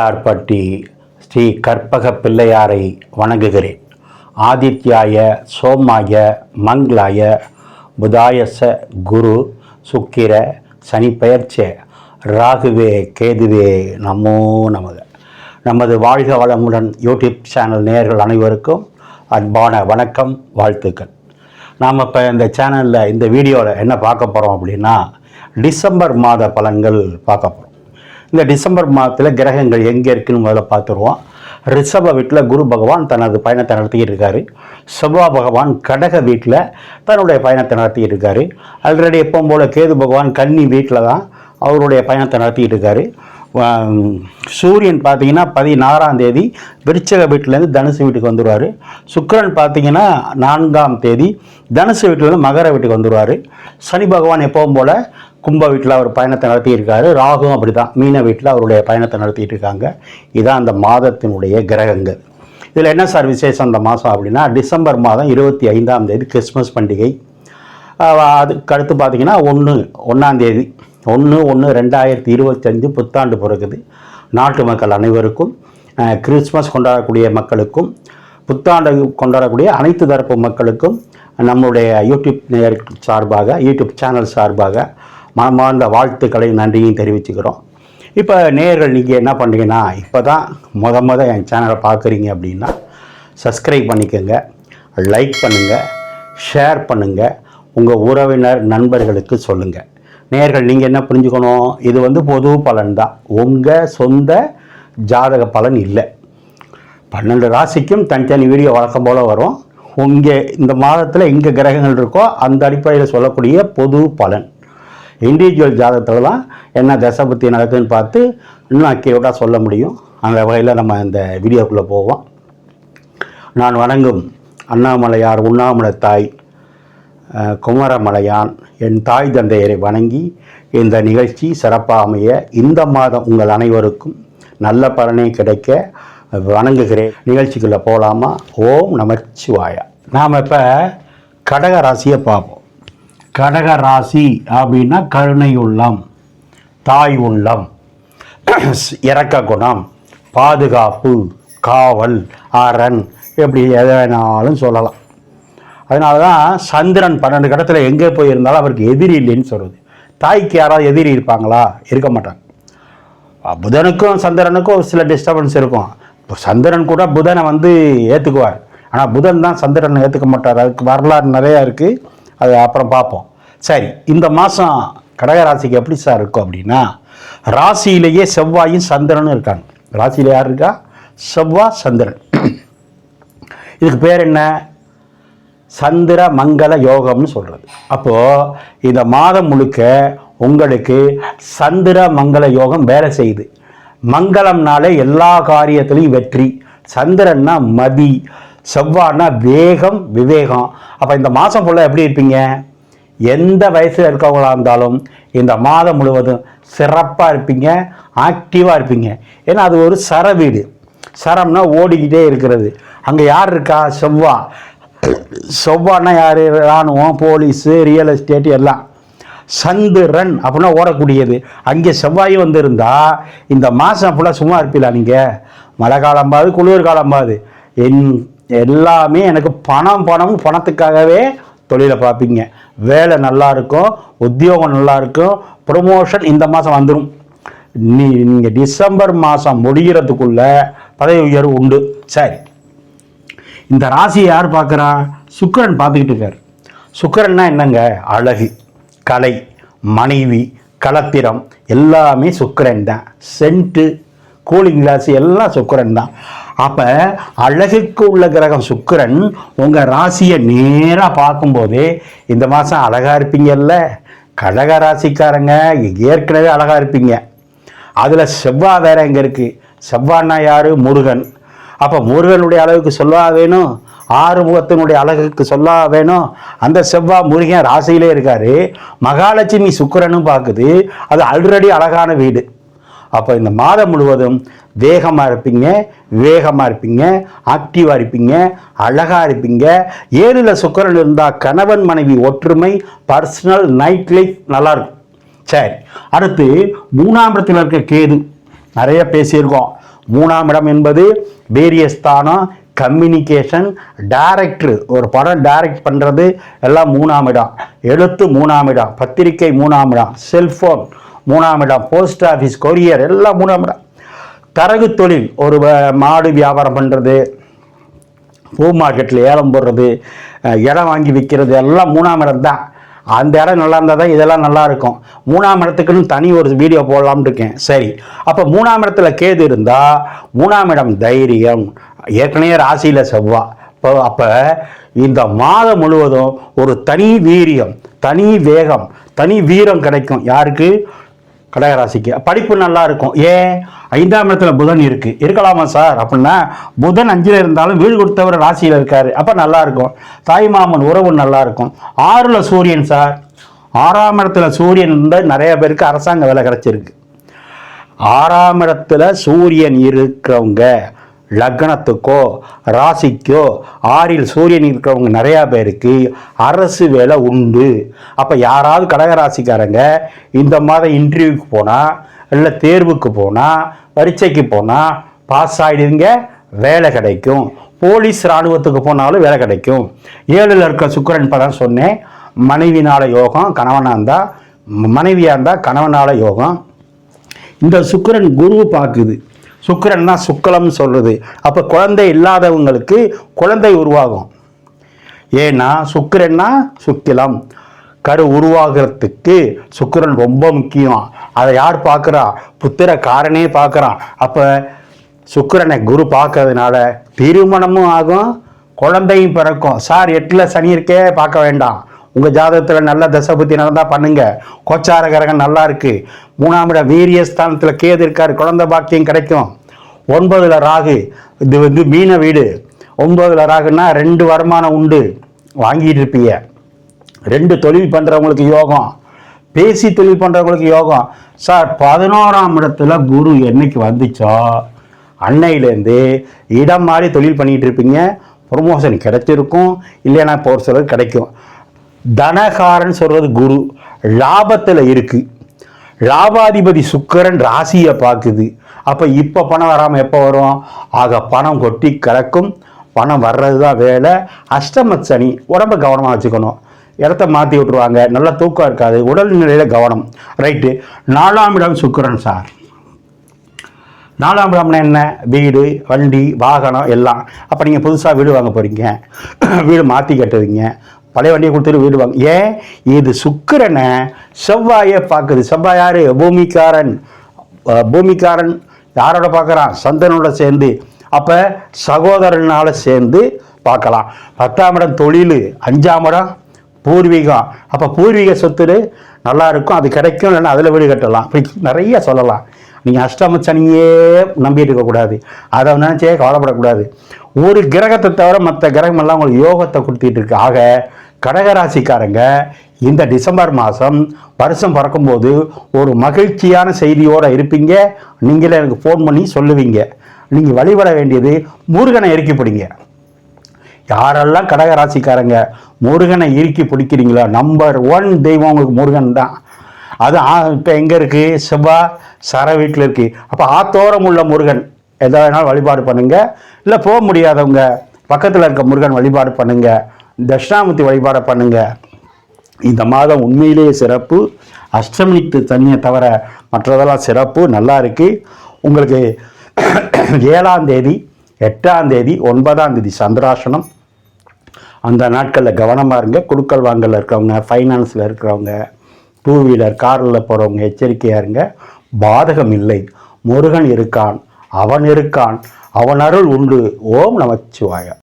பிள்ளையார்பட்டி ஸ்ரீ கற்பக பிள்ளையாரை வணங்குகிறேன். ஆதித்யாய சோமாய மங்களாய புதாயச குரு சுக்கிர சனி பெயர்ச்ச ராகுவே கேதுவே நமோ நமக. நமது வாழ்க வளமுடன் யூடியூப் சேனல் நேயர்கள் அனைவருக்கும் அன்பான வணக்கம் வாழ்த்துக்கள். நாம் இப்போ இந்த சேனலில் இந்த வீடியோவில் என்ன பார்க்க போகிறோம் அப்படின்னா டிசம்பர் மாத பலன்கள் பார்க்க போகிறோம் இந்த டிசம்பர் மாதத்தில் கிரகங்கள் எங்கே இருக்குன்னு முதல்ல பார்த்துருவோம். ரிஷப வீட்டில் குரு பகவான் தனது பயணத்தை நடத்திக்கிட்டு இருக்காரு செவ்வாய் பகவான் கடக வீட்டில் தன்னுடைய பயணத்தை நடத்திக்கிட்டு இருக்காரு ஆல்ரெடி எப்பவும் போல் கேது பகவான் கன்னி வீட்டில் தான் அவருடைய பயணத்தை நடத்திக்கிட்டு இருக்காரு சூரியன் பார்த்தீங்கன்னா பதினாறாம் தேதி விருச்சக வீட்டிலேருந்து தனுசு வீட்டுக்கு வந்துடுவார் சுக்கரன் பார்த்தீங்கன்னா நான்காம் தேதி தனுசு வீட்டிலேருந்து மகர வீட்டுக்கு வந்துடுவார் சனி பகவான் எப்பவும் போல் கும்ப வீட்டில் அவர் பயணத்தை நடத்தியிருக்காரு. ராகுவும் அப்படி தான் மீன வீட்டில் அவருடைய பயணத்தை நடத்திட்டு இருக்காங்க இதான் அந்த மாதத்தினுடைய கிரகங்கள். இதில் என்ன சார் விசேஷம் அந்த மாதம் அப்படின்னா டிசம்பர் மாதம் இருபத்தி ஐந்தாம் தேதி கிறிஸ்மஸ் பண்டிகை. அதுக்கு அடுத்து பார்த்திங்கன்னா ஒன்று ஒன்றாந்தேதி ஒன்று ஒன்று ரெண்டாயிரத்தி இருபத்தஞ்சு புத்தாண்டு பிறகுது. நாட்டு மக்கள் அனைவருக்கும் கிறிஸ்மஸ் கொண்டாடக்கூடிய மக்களுக்கும் புத்தாண்டு கொண்டாடக்கூடிய அனைத்து தரப்பு மக்களுக்கும் நம்முடைய யூடியூப் நேயர் சார்பாக யூடியூப் சேனல் சார்பாக மனமார்ந்த வாழ்த்துக்களை நன்றியும் தெரிவிச்சுக்கிறோம். இப்போ நேர்கள் நீங்கள் என்ன பண்ணுறீங்கன்னா இப்போ தான் முத முத என் சேனலை பார்க்குறீங்க அப்படின்னா சப்ஸ்கிரைப் பண்ணிக்கோங்க லைக் பண்ணுங்கள் ஷேர் பண்ணுங்கள் உங்கள் உறவினர் நண்பர்களுக்கு சொல்லுங்கள் நேர்கள் நீங்கள் என்ன புரிஞ்சுக்கணும்? இது வந்து பொது பலன் தான். உங்கள் சொந்த ஜாதக பலன் இல்லை. பன்னெண்டு ராசிக்கும் தனித்தனி வீடியோ வழக்கம் போல் வரும். உங்கள் இந்த மாதத்தில் எங்கே கிரகங்கள் இருக்கோ அந்த அடிப்படையில் சொல்லக்கூடிய பொது பலன். இண்டிவிஜுவல் ஜாதகத்தில் தான் என்ன தசை புத்தி நடக்குதுன்னு பார்த்து இன்னும் அக்யூரேட்டாக சொல்ல முடியும். அந்த வகையில் நம்ம இந்த வீடியோக்குள்ளே போவோம். நான் வணங்கும் அண்ணாமலையார் உண்ணாமலை தாய் குமரமலையான் என் தாய் தந்தையரை வணங்கி இந்த நிகழ்ச்சி சிறப்பாக அமைய இந்த மாதம் உங்கள் அனைவருக்கும் நல்ல பலனே கிடைக்க வணங்குகிறேன். நிகழ்ச்சிக்குள்ளே போகலாமா ஓம் நமச்சிவாயா. நாம் இப்போ கடக ராசியை பார்ப்போம். கடக ராசி அப்படின்னா கருணை உள்ளம் தாய் உள்ளம் இறக்க குணம் பாதுகாப்பு காவல் அரண் எப்படி எதை வேணாலும் சொல்லலாம். அதனால தான் சந்திரன் பன்னெண்டு கடத்தில் எங்கே போயிருந்தாலும் அவருக்கு எதிரி இல்லைன்னு சொல்கிறது தாய்க்கு யாராவது எதிரி இருப்பாங்களா? இருக்க மாட்டாங்க. புதனுக்கும் சந்திரனுக்கும் ஒரு சில டிஸ்டர்பன்ஸ் இருக்கும். இப்போ சந்திரன் கூட புதனை வந்து ஏற்றுக்குவார் ஆனால் புதன் தான் சந்திரனை ஏற்றுக்க மாட்டார். அதுக்கு வரலாறு நிறையா இருக்குது அது அப்புறம் பார்ப்போம். சரி இந்த மாதம் கடகராசிக்கு எப்படி சார் இருக்கும் அப்படின்னா ராசியிலேயே செவ்வாயும் சந்திரனும் இருக்காங்க. ராசியில் யார் இருக்கா? செவ்வாய் சந்திரன். இதுக்கு பேர் என்ன? சந்திர மங்கள யோகம்னு சொல்கிறது அப்போது இந்த மாதம் முழுக்க உங்களுக்கு சந்திர மங்கள யோகம் வேலை செய்யுது. மங்களம்னாலே எல்லா காரியத்திலையும் வெற்றி. சந்திரன்னா மதி. செவ்வாய்னா வேகம் விவேகம். அப்போ இந்த மாதம் ஃபுல்லாக எப்படி இருப்பீங்க? எந்த வயசில் இருக்கவங்களாக இருந்தாலும் இந்த மாதம் முழுவதும் சிறப்பாக இருப்பீங்க ஆக்டிவாக இருப்பீங்க. ஏன்னா அது ஒரு சர வீடு. சரம்னா ஓடிக்கிட்டே இருக்கிறது. அங்கே யார் இருக்கா? செவ்வா. செவ்வாய்னா யார்? இராணுவம் போலீஸு ரியல் எஸ்டேட் எல்லாம். சந்திரன் அப்படின்னா ஓடக்கூடியது. அங்கே செவ்வாய் வந்திருந்தால் இந்த மாதம் ஃபுல்லாக சும்மா இருப்பீங்களா நீங்கள் மழை காலம்பாது குளிர் காலம்பாது என் எல்லாமே எனக்கு பணம் பணம் பணத்துக்காகவே தொழிலை பார்ப்பீங்க. வேலை நல்லா இருக்கும் உத்தியோகம் நல்லா இருக்கும் ப்ரொமோஷன் இந்த மாதம் வந்துடும் நீ நீங்கள் டிசம்பர் மாதம் முடிகிறதுக்குள்ள பதவி உயர்வு உண்டு. சரி. இந்த ராசியை யார் பார்க்குறா? சுக்கரன் பார்த்துக்கிட்டு இருக்கார். சுக்கரன்னா என்னங்க? அழகு கலை மனைவி கலத்திரம் எல்லாமே சுக்கரன் தான். சென்ட்டு கூலிங் கிளாஸ் எல்லாம் சுக்கரன் தான். அப்போ அழகுக்கு உள்ள கிரகம் சுக்கிரன் உங்கள் ராசியை நேராக பார்க்கும்போது இந்த மாதம் அழகாக இருப்பீங்கல்ல? கடக ராசிக்காரங்க ஏற்கனவே அழகாக இருப்பீங்க. அதில் செவ்வாய் வேற எங்கே இருக்குது செவ்வாய்னா யார்? முருகன். அப்போ முருகனுடைய அளவுக்கு சொல்லா வேணும். ஆறுமுகத்தினுடைய அழகுக்கு சொல்லா வேணும். அந்த செவ்வாய் முருகன் ராசியிலே இருக்காரு. மகாலட்சுமி சுக்கிரனும் பார்க்குது. அது ஆல்ரெடி அழகான வீடு. அப்போ இந்த மாதம் முழுவதும் வேகமாக இருப்பீங்க வேகமாக இருப்பீங்க ஆக்டிவாக இருப்பீங்க அழகாக இருப்பீங்க. ஏழில் சுக்கரன் இருந்தால் கணவன் மனைவி ஒற்றுமை பர்சனல் நைட் லைஃப் நல்லாயிருக்கும் சரி அடுத்து மூணாம் இடத்தில் இருக்க கேது. நிறைய பேசியிருக்கோம். மூணாம் இடம் என்பது வீரியஸ்தானம் கம்யூனிகேஷன் டைரக்டர் ஒரு படம் டைரக்ட் பண்ணுறது எல்லாம் மூணாம் இடம். எழுத்து மூணாம் இடம். பத்திரிக்கை மூணாம் இடம். செல்ஃபோன் மூணாம் இடம் போஸ்ட் ஆஃபீஸ் கொரியர் எல்லாம் மூணாம் இடம். தரகு தொழில் ஒரு வ- மாடு வியாபாரம் பண்ணுறது பூ மார்க்கெட்டில் ஏலம் போடுறது இடம் வாங்கி விற்கிறது எல்லாம் மூணாம் இடம் தான். அந்த இடம் நல்லா இருந்தால் தான் இதெல்லாம் நல்லா இருக்கும். மூணாம் இடத்துக்குன்னு தனி ஒரு வீடியோ போடலாம்னு இருக்கேன். சரி. அப்போ மூணாம் இடத்துல கேது இருந்தால் மூணாம் இடம் தைரியம். ஏற்கனவே ராசியில் செவ்வா. இப்போ அப்போ இந்த மாதம் முழுவதும் ஒரு தனி வீரியம் தனி வேகம் தனி வீரம் கிடைக்கும். யாருக்கு? கடகராசிக்கு. படிப்பு நல்லா இருக்கும் ஏன் ஐந்தாம் இடத்துல புதன் இருக்குது இருக்கலாமா சார்? அப்படின்னா புதன் அஞ்சில் இருந்தாலும் வீடு கொடுத்தவர் ராசியில் இருக்கார். அப்போ நல்லா இருக்கும் தாய் மாமன் உறவு நல்லா இருக்கும் ஆறில் சூரியன் சார். ஆறாம் இடத்துல சூரியன் இருந்தால் நிறைய பேருக்கு அரசாங்க வேலை கிடைச்சிருக்கு. ஆறாம் இடத்துல சூரியன் இருக்கிறவங்க லக்னத்துக்கோ ராசிக்கோ ஆறில் சூரியன் இருக்கிறவங்க நிறையா பேருக்கு அரசு வேலை உண்டு. அப்போ யாராவது கடகராசிக்காரங்க இந்த மாதம் இன்டர்வியூக்கு போனால் இல்லை தேர்வுக்கு போனால் பரீட்சைக்கு போனால் பாஸ் ஆகிடுவீங்க வேலை கிடைக்கும். போலீஸ் இராணுவத்துக்கு போனாலும் வேலை கிடைக்கும். ஏழில் இருக்க சுக்கிரன் இப்போ தான் சொன்னேன் மனைவினால யோகம் கணவனாக இருந்தால் மனைவியாக இருந்தால் கணவனால யோகம். இந்த சுக்கரன் குரு பார்க்குது சுக்கரன்னா சுக்கலம் சுக்கலம்னு அப்போ குழந்தை இல்லாதவங்களுக்கு குழந்தை உருவாகும். ஏன்னா சுக்கரன்னா சுக்கிலம். கரு உருவாகிறதுக்கு சுக்கிரன் ரொம்ப முக்கியம். அதை யார் பார்க்குறா? புத்திர காரனே பார்க்குறான். அப்போ சுக்கரனை குரு பார்க்கறதுனால திருமணமும் ஆகும் குழந்தையும் பிறக்கும். சார் எட்டில் சனி இருக்கே பார்க்க வேண்டாம். உங்கள் ஜாதகத்தில் நல்ல தசை புத்தி நடந்தால் பண்ணுங்க. கோச்சார கிரகம் நல்லா இருக்கு. மூணாம் இடம் வீரிய ஸ்தானத்தில் கேது இருக்கார். குழந்த பாக்கியம் கிடைக்கும். ஒன்பதில் ராகு. இது வந்து மீன வீடு. ஒன்பதில் ராகுன்னா ரெண்டு வருமானம் உண்டு. வாங்கிட்டு இருப்பீங்க. ரெண்டு தொழில் பண்ணுறவங்களுக்கு யோகம். பேசி தொழில் பண்ணுறவங்களுக்கு யோகம். சார் பதினோராம் இடத்துல குரு என்னைக்கு வந்துச்சோ? அன்னையிலேருந்து இடம் மாறி தொழில் பண்ணிகிட்டு இருப்பீங்க. ப்ரொமோஷன் கிடைச்சிருக்கும். இல்லைன்னா இப்போ ஒரு சிலர் கிடைக்கும். தனகாரன் சொல்கிறது குரு. லாபத்தில் இருக்குது லாபாதிபதி சுக்கிரன் ராசியை பார்க்குது. அப்போ இப்போ பணம் வராமல் எப்போ வரும் ஆக பணம் கொட்டி கலக்கும். பணம் வர்றது தான் வேலை. அஷ்டம சனி உடம்ப கவனமாக வச்சுக்கணும். இடத்த மாற்றி விட்ருவாங்க நல்லா தூக்கம் இருக்காது. உடல்நிலையில் கவனம். ரைட்டு நாலாம் இடம் சுக்கிரன் சார். நாலாம் இடம்னா என்ன? வீடு வண்டி வாகனம் எல்லாம். அப்போ நீங்கள் புதுசாக வீடு வாங்க போகிறீங்க வீடு மாற்றி கட்டுவீங்க. பழைய வண்டியை கொடுத்துட்டு வீடு வாங்க. ஏன்? இது சுக்கிரனை செவ்வாயை பார்க்குது. செவ்வாய் யார்? பூமிக்காரன். பூமிக்காரன் யாரோட பார்க்குறான்? சந்தனோட சேர்ந்து. அப்போ சகோதரனால் சேர்ந்து பார்க்கலாம். பத்தாம் இடம் தொழில் அஞ்சாம் இடம் பூர்வீகம். அப்போ பூர்வீக சொத்து நல்லா இருக்கும். அது கிடைக்கும் இல்லைன்னா அதில் வீடு கட்டலாம். இப்படி நிறைய சொல்லலாம். நீங்கள் அஷ்டமச்சனியே நம்பிட்டு இருக்கக்கூடாது அதை நினச்சே கவலைப்படக்கூடாது. ஒரு கிரகத்தை தவிர மற்ற கிரகமெல்லாம் உங்களுக்கு யோகத்தை கொடுத்துட்டு இருக்கு. ஆக கடகராசிக்காரங்க இந்த டிசம்பர் மாதம் வருஷம் பிறக்கும்போது ஒரு மகிழ்ச்சியான செய்தியோடு இருப்பீங்க. நீங்களே எனக்கு ஃபோன் பண்ணி சொல்லுவீங்க. நீங்கள் வழிபட வேண்டியது முருகனை இறுக்கி பிடிங்க. யாரெல்லாம் கடகராசிக்காரங்க முருகனை இறுக்கி பிடிக்கிறீங்களோ நம்பர் ஒன் தெய்வம் உங்களுக்கு முருகன் தான். அது இப்போ எங்கே இருக்குது செவ்வா சர வீட்டில் இருக்குது அப்போ ஆத்தோரம் உள்ள முருகன். எதை வேணாலும் வழிபாடு பண்ணுங்கள் இல்லை போக முடியாதவங்க பக்கத்தில் இருக்க முருகன் வழிபாடு பண்ணுங்கள் தட்சிணாமூர்த்தி வழிபாடை பண்ணுங்க. இந்த மாதம் உண்மையிலேயே சிறப்பு. அஷ்டமித்து தண்ணியை தவிர மற்றதெல்லாம் சிறப்பு நல்லா இருக்குது உங்களுக்கு ஏழாம் தேதி எட்டாம் தேதி ஒன்பதாம் தேதி சந்திராசனம் அந்த நாட்களில் கவனமாக இருங்க. குடுக்கல் வாங்கல இருக்கிறவங்க ஃபைனான்ஸில் இருக்கிறவங்க டூ வீலர் காரில் போகிறவங்க எச்சரிக்கையாக இருங்க. பாதகம் இல்லை. முருகன் இருக்கான் அவன் இருக்கான். அவன் அருள் உண்டு. ஓம் நமச்சிவாயம்